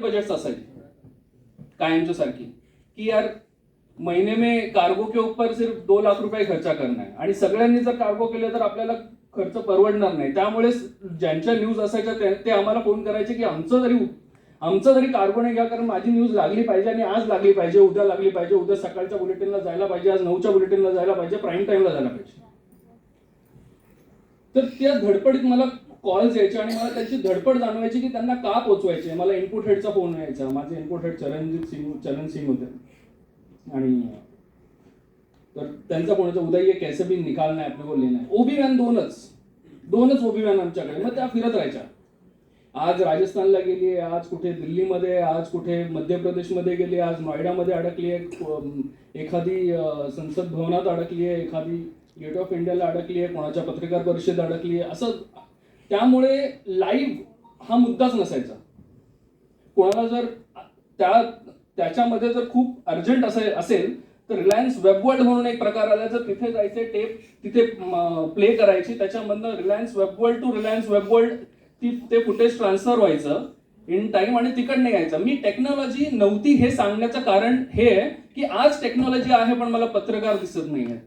Budgets असायचे. कायमच्या सारखी की यार महीने में कार्गो के ऊपर सिर्फ दो लाख रुपये खर्चा करना है आणि सगळ्यांनी जर कार्गो केले तर आपल्याला खर्च परवडणार नाही. त्यामुळे ज्यांच्या न्यूज असायच्या ते- आम्हाला फोन करायचे की आमचं जरी आमचं जरी कार्गो नाही घ्या कारण माझी न्यूज लागली पाहिजे आणि आज लागली पाहिजे उद्या लागली पाहिजे उद्या सकाळच्या बुलेटिनला जायला पाहिजे आज नऊच्या बुलेटिनला जायला पाहिजे प्राईम टाईमला जायला पाहिजे. तर त्या धडपडीत मला कॉल्स यायचे आणि मला त्याची धडपड जाणवायची की त्यांना का पोचवायचे? मला इनपुट हेडचा फोन यायचा. माझे इनपुट हेड चरणजीत सिंग चरण सिंग होते. आणि तर त्यांचा कोणाचा? उदय ये कैसे भी निकालना है अपने लेना है ओबी वॅन दोनच. दोनच ओबी वॅन आमच्याकडे. मग त्या फिरत राहायच्या. आज राजस्थानला गेली आहे आज कुठे दिल्लीमध्ये आज कुठे मध्य प्रदेशमध्ये गेली आज नोएडामध्ये अडकली आहे एखादी संसद भवनात अडकली आहे एखादी गेट ऑफ इंडियाला अडकली आहे कोणाच्या पत्रकार परिषद अडकली आहे असं त्यामुळे लाईव्ह हा मुद्दाच नसायचा. कोणाला जर त्या त्याच्यामध्ये जर खूप अर्जंट असेल असेल तर रिलायन्स वेबवर्ल्ड म्हणून एक प्रकार आला जर तिथे जायचे टेप तिथे प्ले करायची त्याच्यामधनं Reliance Webworld to Reliance Webworld ती ते फुटेज ट्रान्सफर व्हायचं इन टाईम आणि तिकडनं यायचं. मी टेक्नॉलॉजी नव्हती हे सांगण्याचं कारण हे आहे की आज टेक्नॉलॉजी आहे पण मला पत्रकार दिसत नाही आहे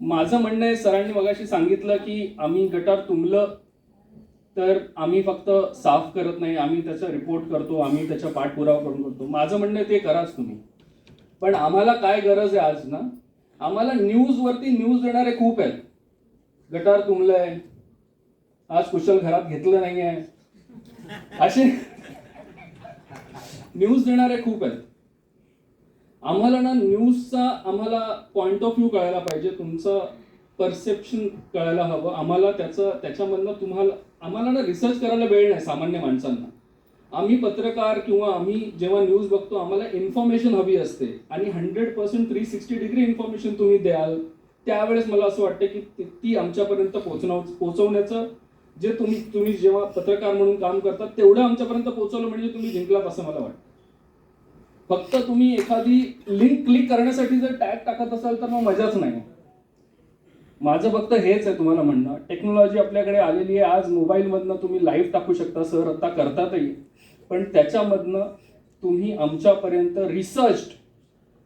माझं म्हणणं आहे सरांनी मगाशी सांगितलं की आम्ही गटार तुंबलं तर आम्ही फक्त साफ करत नाही आम्ही त्याचा रिपोर्ट करतो आम्ही त्याचा पाठपुरावा करून करतो. माझं म्हणणं ते कराच तुम्ही. पण आम्हाला काय गरज आहे आज ना? आम्हाला न्यूजवरती न्यूज देणारे खूप आहेत. गटार तुंबलंय आज कुशल घरात घेतलं नाही आहे असे न्यूज देणारे खूप आहेत. आम्हाला ना न्यूजचा आम्हाला पॉईंट ऑफ व्ह्यू कळायला पाहिजे तुमचं परसेप्शन कळायला हवं. आम्हाला त्याचं त्याच्यामधनं तुम्हाला आम्हाला ना रिसर्च करायला वेळ नाही सामान्य माणसांना. आम्ही पत्रकार किंवा आम्ही जेव्हा न्यूज बघतो आम्हाला इन्फॉर्मेशन हवी असते. आणि hundred percent three sixty degree information तुम्ही द्याल त्यावेळेस मला असं वाटतं की ती- ती आमच्यापर्यंत पोचणं पोचवण्याचं जे तुम्ही तुम्ही जेव्हा पत्रकार म्हणून काम करतात तेवढं आमच्यापर्यंत पोचवलं म्हणजे तुम्ही जिंकलात असं मला वाटतं. फक्त तुम्ही एखादी लिंक क्लिक करण्यासाठी जर टॅग टाकत असाल तर मग मजाच नाही. माझं फक्त हेच आहे तुम्हाला म्हणणं. टेक्नॉलॉजी आपल्याकडे आलेली आहे. आज मोबाईलमधनं तुम्ही लाईव्ह टाकू शकता सर आता करतातही. पण त्याच्यामधनं तुम्ही आमच्यापर्यंत रिसर्च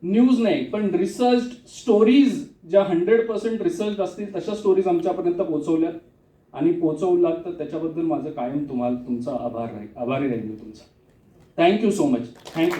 न्यूज नाही पण रिसर्च स्टोरीज ज्या हंड्रेड पर्सेंट रिसर्च असतील तशा स्टोरीज आमच्यापर्यंत पोहोचवल्यात. आणि पोहोचवलात तर त्याच्याबद्दल माझं कायम तुम्हाला तुमचा आभार राहील आभारी राहील मी तुमचा. Thank you so much thank you